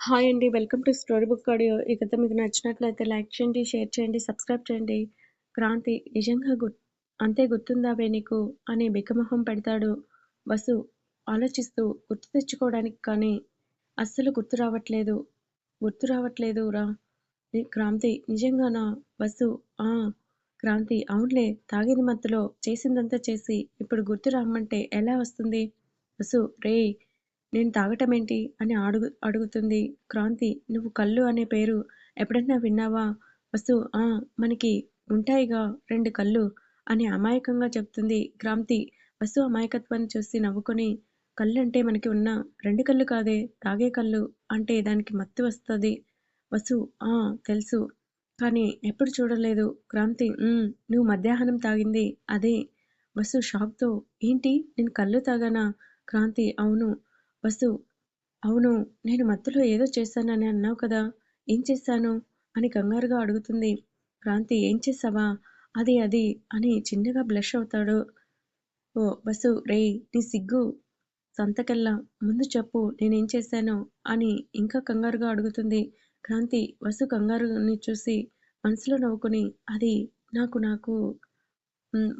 Hi అండి. Welcome to story book audio. ఈ కథ మీకు నచ్చినట్లయితే లైక్ చేయండి, షేర్ చేయండి, సబ్స్క్రైబ్ చేయండి. క్రాంతి నిజంగా గు అంతే గుర్తుందావే నీకు అని బిక్కమొహం పెడతాడు వసు ఆలోచిస్తూ గుర్తు తెచ్చుకోవడానికి కానీ అస్సలు గుర్తు రావట్లేదు. గుర్తు రావట్లేదు రా క్రాంతి నిజంగానా? వసు ఆ! క్రాంతి అవునులే తాగింది మత్తులో చేసిందంతా చేసి ఇప్పుడు గుర్తు రమ్మంటే ఎలా వస్తుంది? వసు రేయ్! నేను తాగటమేంటి? అని అడుగు అడుగుతుంది క్రాంతి. నువ్వు కళ్ళు అనే పేరు ఎప్పుడన్నా విన్నావా? వసు ఆ! మనకి ఉంటాయిగా రెండు కళ్ళు అని అమాయకంగా చెప్తుంది క్రాంతి. వసు అమాయకత్వాన్ని చూసి నవ్వుకొని కళ్ళంటే మనకి ఉన్న రెండు కళ్ళు కాదే తాగే కళ్ళు అంటే దానికి మత్తు వస్తుంది వసు ఆ! తెలుసు. కానీ ఎప్పుడు చూడలేదు. క్రాంతి నువ్వు మధ్యాహ్నం తాగింది అదే. వసు షాక్తో ఏంటి నేను కళ్ళు తాగానా? క్రాంతి అవును. వసు అవును. నేను మత్తులో ఏదో చేశానని అన్నావు కదా! ఏం చేశాను? అని కంగారుగా అడుగుతుంది. క్రాంతి ఏం చేసావా అది అది అని చిన్నగా బ్లష్ అవుతాడు. ఓ బసు రేయ్! నీ సిగ్గు సంతకెల్లా ముందు చెప్పు నేనేం చేశానో అని ఇంకా కంగారుగా అడుగుతుంది. క్రాంతి వసు కంగారుని చూసి మనసులో నవ్వుకుని అది నాకు నాకు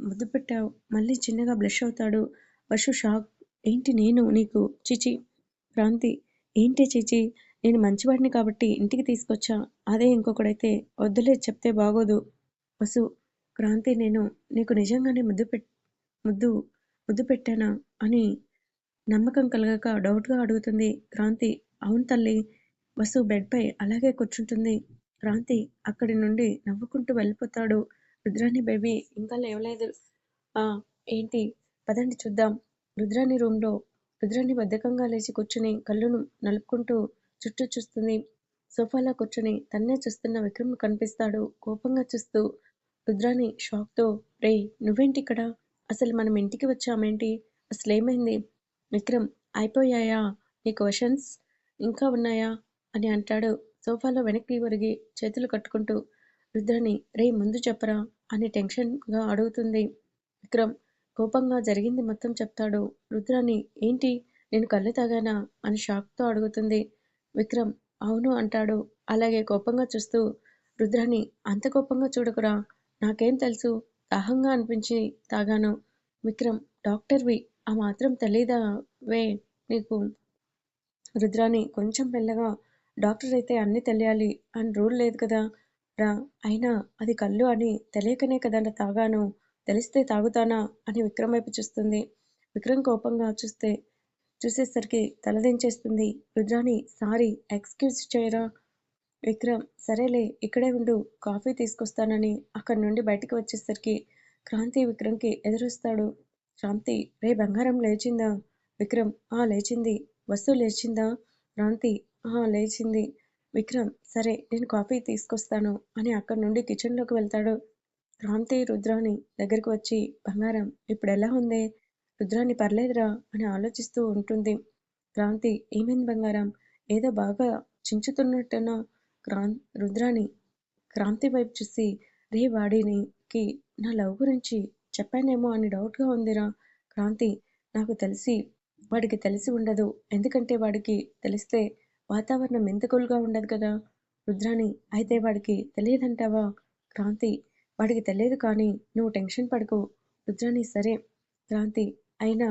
ముద్దు పెట్టావు. మళ్ళీ చిన్నగా బ్లష్ అవుతాడు. వసు షాక్ ఏంటి నేను నీకు చిచి క్రాంతి ఏంటి చిచి నేను మంచివాడిని కాబట్టి ఇంటికి తీసుకొచ్చా. అదే ఇంకొకడైతే వద్దులే చెప్తే బాగోదు. వసు క్రాంతి నేను నీకు నిజంగానే ముద్దు పెట్ ముద్దు ముద్దు పెట్టానా? అని నమ్మకం కలగక డౌట్గా అడుగుతుంది. క్రాంతి అవును తల్లి వసు బెడ్పై అలాగే కూర్చుంటుంది. క్రాంతి అక్కడి నుండి నవ్వుకుంటూ వెళ్ళిపోతాడు. రుద్రాణి బేబీ ఇంకా లేవలేదు. ఏంటి? పదండి చూద్దాం. రుద్రాణి రూంలో రుద్రాణి బద్ధకంగా లేచి కూర్చుని కళ్ళును నలుపుకుంటూ చుట్టూ చూస్తుంది. సోఫాలో కూర్చుని తన్నే చూస్తున్న విక్రమ్ కనిపిస్తాడు కోపంగా చూస్తూ. రుద్రాణి షాక్తో రేయ్! నువ్వేంటిక్కడ? అసలు మనం ఇంటికి వచ్చామేంటి? అసలు ఏమైంది విక్రమ్ అయిపోయాయా నీ క్వశ్చన్స్? ఇంకా ఉన్నాయా? అని అంటాడు సోఫాలో వెనక్కి ఒరిగి చేతులు కట్టుకుంటూ. రుద్రాణి రేయ్ ముందు చెప్పరా? అని టెన్షన్గా అడుగుతుంది. విక్రమ్ కోపంగా జరిగింది మొత్తం చెప్తాడు. రుద్రాణి ఏంటి? నేను కళ్ళు తాగానా? అని షాక్తో అడుగుతుంది. విక్రమ్ అవును అంటాడు అలాగే కోపంగా చూస్తూ. రుద్రాణి అంత కోపంగా చూడకురా. నాకేం తెలుసు? దాహంగా అనిపించి తాగాను. విక్రమ్ డాక్టర్వి ఆ మాత్రం తెలీదావే నీకు? రుద్రాణి కొంచెం మెల్లగా డాక్టర్ అయితే అన్నీ తెలియాలి అని రూల్ లేదు కదా రా అయినా అది కళ్ళు అని తెలియకనే కదా తాగాను. తెలిస్తే తాగుతానా? అని విక్రమ్ వైపు చూస్తుంది. విక్రమ్ కోపంగా చూస్తే చూసేసరికి తలదించేస్తుంది. రుద్రాణి సారీ ఎక్స్క్యూజ్ చేయరా? విక్రమ్ సరేలే ఇక్కడే ఉండు కాఫీ తీసుకొస్తానని అక్కడి నుండి బయటికి వచ్చేసరికి క్రాంతి విక్రమ్కి ఎదురొస్తాడు. క్రాంతి రే బంగారం లేచిందా? విక్రమ్ ఆ లేచింది. వసు లేచిందా? క్రాంతి ఆ లేచింది. విక్రమ్ సరే నేను కాఫీ తీసుకొస్తాను అని అక్కడి నుండి కిచెన్లోకి వెళ్తాడు. క్రాంతి రుద్రాణి దగ్గరికి వచ్చి బంగారం ఇప్పుడెలా ఉందే? రుద్రాణి పర్లేదురా అని ఆలోచిస్తూ ఉంటుంది. క్రాంతి ఏమైంది బంగారం? ఏదో బాగా చించుతున్నట్టున్నా క్రాం రుద్రాణి క్రాంతి వైపు చూసి రే వాడినికి నా లవ్ గురించి చెప్పానేమో అని డౌట్గా ఉందిరా. క్రాంతి నాకు తెలిసి వాడికి తెలిసి ఉండదు. ఎందుకంటే వాడికి తెలిస్తే వాతావరణం ఎంత కూల్గా ఉండదు కదా. రుద్రాణి అయితే వాడికి తెలియదంటావా? క్రాంతి వాడికి తెలియదు కానీ నువ్వు టెన్షన్ పడకు. రుద్రాణి సరే. క్రాంతి అయినా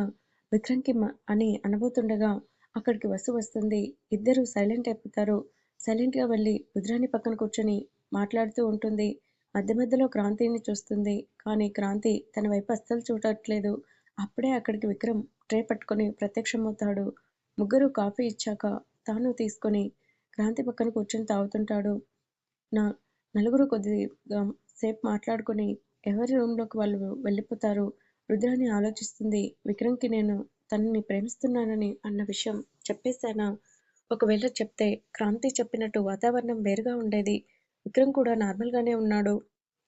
విక్రమ్కి అని అనబోతుండగా అక్కడికి వసు వస్తుంది. ఇద్దరూ సైలెంట్ అయిపోతారు. సైలెంట్గా వెళ్ళి రుద్రాణి పక్కన కూర్చొని మాట్లాడుతూ ఉంటుంది. మధ్య మధ్యలో క్రాంతిని చూస్తుంది. కానీ క్రాంతి తన వైపు అస్సలు చూడట్లేదు. అప్పుడే అక్కడికి విక్రమ్ ట్రే పట్టుకొని ప్రత్యక్షమవుతాడు. ముగ్గురు కాఫీ ఇచ్చాక తాను తీసుకొని క్రాంతి పక్కన కూర్చొని తాగుతుంటాడు. నా నలుగురు కొద్దిగా సేపు మాట్లాడుకుని ఎవరి రూమ్లోకి వాళ్ళు వెళ్ళిపోతారు. రుద్రాని ఆలోచిస్తుంది. విక్రమ్కి నేను తనని ప్రేమిస్తున్నానని అన్న విషయం చెప్పేశానా? ఒకవేళ చెప్తే క్రాంతి చెప్పినట్టు వాతావరణం వేరుగా ఉండేది. విక్రమ్ కూడా నార్మల్గానే ఉన్నాడు.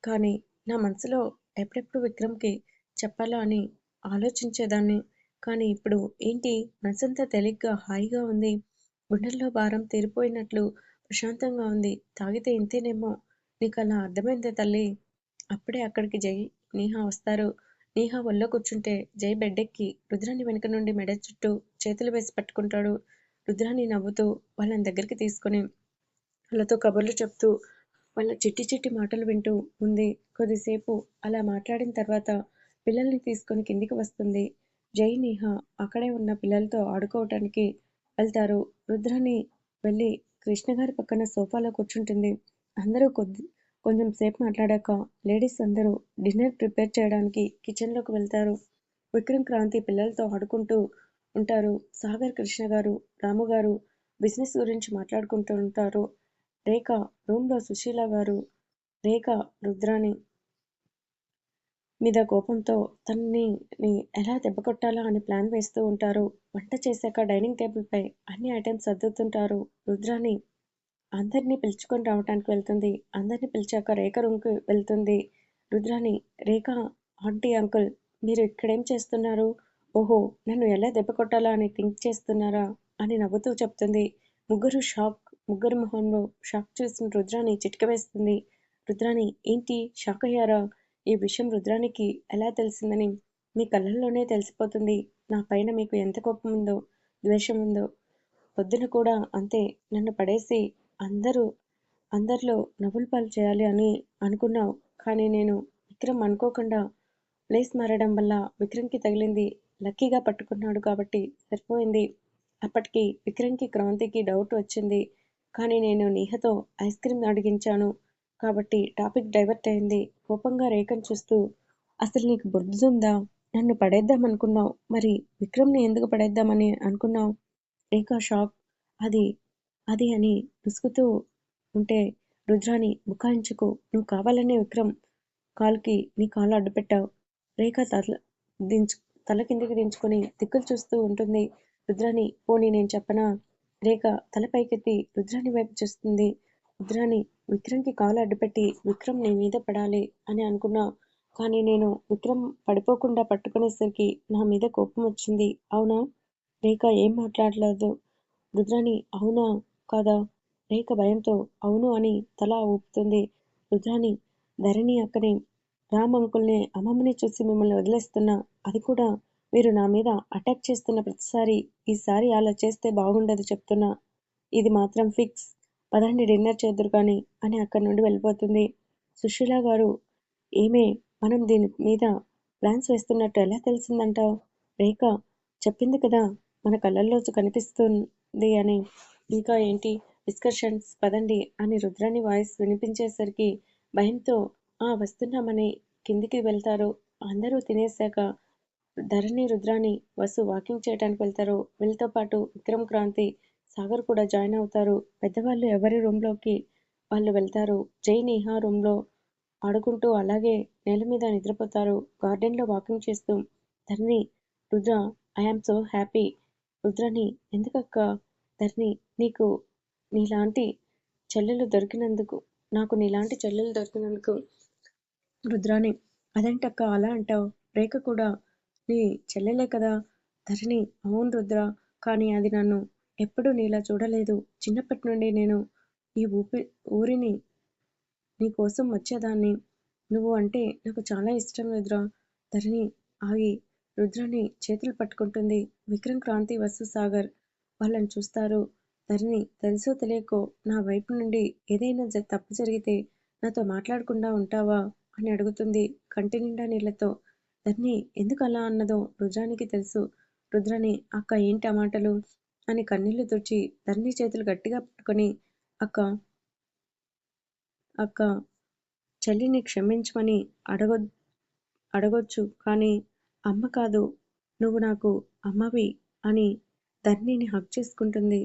కానీ నా మనసులో ఎప్పుడెప్పుడు విక్రమ్కి చెప్పాలా అని ఆలోచించేదాన్ని. కానీ ఇప్పుడు ఏంటి మనసంతా తేలిగ్గా హాయిగా ఉంది. గుండెల్లో భారం తీరిపోయినట్లు ప్రశాంతంగా ఉంది. తాగితే ఇంతేనేమో నీకు అలా అర్థమైందే తల్లి. అప్పుడే అక్కడికి జై, నీహా వస్తారు. నీహా ఒళ్ళో కూర్చుంటే జై బెడ్డెక్కి రుద్రాని వెనుక నుండి మెడ చుట్టూ చేతులు వేసి పట్టుకుంటాడు. రుద్రాని నవ్వుతూ వాళ్ళని దగ్గరికి తీసుకొని వాళ్ళతో కబుర్లు చెప్తూ వాళ్ళ చిట్టి చిట్టి మాటలు వింటూ ఉంది. కొద్దిసేపు అలా మాట్లాడిన తర్వాత పిల్లల్ని తీసుకొని కిందికి వస్తుంది. జై నేహ అక్కడే ఉన్న పిల్లలతో ఆడుకోవటానికి వెళ్తారు. రుద్రాని వెళ్ళి కృష్ణ గారి పక్కన సోఫాలో కూర్చుంటుంది. అందరూ కొద్ది కొంచెం సేపు మాట్లాడాక లేడీస్ అందరూ డిన్నర్ ప్రిపేర్ చేయడానికి కిచెన్లోకి వెళ్తారు. విక్రమ్ క్రాంతి పిల్లలతో ఆడుకుంటూ ఉంటారు. సాగర్ కృష్ణ గారు రాము గారు బిజినెస్ గురించి మాట్లాడుకుంటూ ఉంటారు. రేఖ రూమ్లో సుశీల గారు రేఖ రుద్రాణి మీద కోపంతో తనని ఎలా దెబ్బకొట్టాలా అని ప్లాన్ వేస్తూ ఉంటారు. వంట చేశాక డైనింగ్ టేబుల్పై అన్ని ఐటమ్స్ సర్దుతుంటారు రుద్రాణి. అందరినీ పిలుచుకొని రావటానికి వెళ్తుంది. అందరినీ పిలిచాక రేఖ రూమ్కి వెళ్తుంది. రుద్రాని రేఖ ఆంటీ అంకుల్ మీరు ఇక్కడేం చేస్తున్నారు? ఓహో నన్ను ఎలా దెబ్బ కొట్టాలా అని థింక్ చేస్తున్నారా? అని నవ్వుతూ చెప్తుంది. ముగ్గురు షాక్ ముగ్గురు మొహంలో షాక్ చూసిన రుద్రాని చిటిక వేస్తుంది. రుద్రాని ఏంటి? షాక్ అయ్యారా? ఈ విషయం రుద్రానికి ఎలా తెలిసిందని మీ కళ్ళల్లోనే తెలిసిపోతుంది. నా పైన మీకు ఎంత కోపం ఉందో ద్వేషం ఉందో పొద్దున కూడా అంతే. నన్ను పడేసి అందరూ అందరిలో నవ్వుల పాలు చేయాలి అని అనుకున్నావు. కానీ నేను విక్రమ్ అనుకోకుండా ప్లేస్ మారడం వల్ల విక్రమ్కి తగిలింది లక్కీగా పట్టుకున్నాడు కాబట్టి సరిపోయింది. అప్పటికి విక్రమ్కి క్రాంతికి డౌట్ వచ్చింది. కానీ నేను నీహతో ఐస్ క్రీమ్ అడిగించాను కాబట్టి టాపిక్ డైవర్ట్ అయింది. కోపంగా రేఖను చూస్తూ అసలు నీకు బుద్ధుందా నన్ను పడేద్దాం అనుకున్నావు. మరి విక్రమ్ని ఎందుకు పడేద్దామని అనుకున్నావు? రేఖ షాక్. అది అది అని రుసుకుతూ ఉంటే రుద్రాని బుకాయించుకు నువ్వు కావాలనే విక్రమ్ కాలుకి నీ కాలు అడ్డుపెట్టావు. రేఖ తల దించు తల కిందికి దించుకొని దిక్కులు చూస్తూ ఉంటుంది రుద్రాని పోనీ నేను చెప్పనా? రేఖ తల పైకెత్తి రుద్రాని వైపు చూస్తుంది. రుద్రాని విక్రమ్కి కాలు అడ్డుపెట్టి విక్రమ్ నీ మీద పడాలి అని అనుకున్నా. కానీ నేను విక్రమ్ పడిపోకుండా పట్టుకునేసరికి నా మీద కోపం వచ్చింది. అవునా? రేఖ ఏం మాట్లాడలేదు. రుద్రాని అవునా? కాదా? రేఖ భయంతో అవును అని తల ఊపుతుంది రుద్రాని ధరణి అక్కనే రామ్ అంకుల్ని అమ్మమ్మని చూసి మిమ్మల్ని వదిలేస్తున్నా. అది కూడా మీరు నా మీద అటాక్ చేస్తున్న ప్రతిసారి. ఈసారి అలా చేస్తే బాగుండదు చెప్తున్నా. ఇది మాత్రం ఫిక్స్. పదండి డిన్నర్ చేద్దరు కానీ అని అక్కడి నుండి వెళ్ళిపోతుంది. సుశీల గారు ఏమే? మనం దీని మీద ప్లాన్స్ వేస్తున్నట్టు ఎలా తెలిసిందంటావు? రేఖ చెప్పింది కదా మన కళ్ళల్లో కనిపిస్తుంది అని. ఇంకా ఏంటి? డిస్కషన్స్ పదండి అని రుద్రాని వాయిస్ వినిపించేసరికి భయంతో ఆ వస్తున్నామని కిందికి వెళ్తారు. అందరూ తినేశాక ధరణి రుద్రాని వసు వాకింగ్ చేయడానికి వెళ్తారు. వీళ్ళతో పాటు విక్రమ్ క్రాంతి సాగర్ కూడా జాయిన్ అవుతారు. పెద్దవాళ్ళు ఎవరి రూమ్లోకి వాళ్ళు వెళ్తారు? జై నేహా రూమ్లో ఆడుకుంటూ అలాగే నేల మీద నిద్రపోతారు. గార్డెన్లో వాకింగ్ చేస్తూ Dharani Rudra I am so happy. రుద్రని ఎందుకక్క? ధరణి నీకు నీలాంటి చెల్లెలు దొరికినందుకు నాకు నీలాంటి చెల్లెలు దొరికినందుకు రుద్రాని అదేంటక్క అలా అంటావు? రేఖ కూడా నీ చెల్లెలే కదా? ధరణి అవును రుద్ర కానీ అది నన్ను ఎప్పుడూ నీలా చూడలేదు. చిన్నప్పటి నుండి నేను ఈ ఊపి ఊరిని నీ కోసం వచ్చేదాన్ని. నువ్వు అంటే నాకు చాలా ఇష్టం రుద్ర. ధరణి ఆగి రుద్రని చేతులు పట్టుకుంటుంది. విక్రమ్ క్రాంతి వసు సాగర్ వాళ్ళని చూస్తారు. ధరణి తెలుసో తెలియకో నా వైపు నుండి ఏదైనా తప్పు జరిగితే నాతో మాట్లాడకుండా ఉంటావా? అని అడుగుతుంది కంటి నిండా నీళ్ళతో ధరణి ఎందుకు అలా అన్నదో రుద్రానికి తెలుసు. రుద్రని అక్క ఏంటి ఆ మాటలు? అని కన్నీళ్ళు తుడిచి ధరణి చేతులు గట్టిగా పట్టుకొని అక్క అక్క చెల్లిని క్షమించమని అడగ అడగొచ్చు కానీ అమ్మ కాదు నువ్వు నాకు అమ్మవి అని ధరణిని హక్ చేసుకుంటుంది.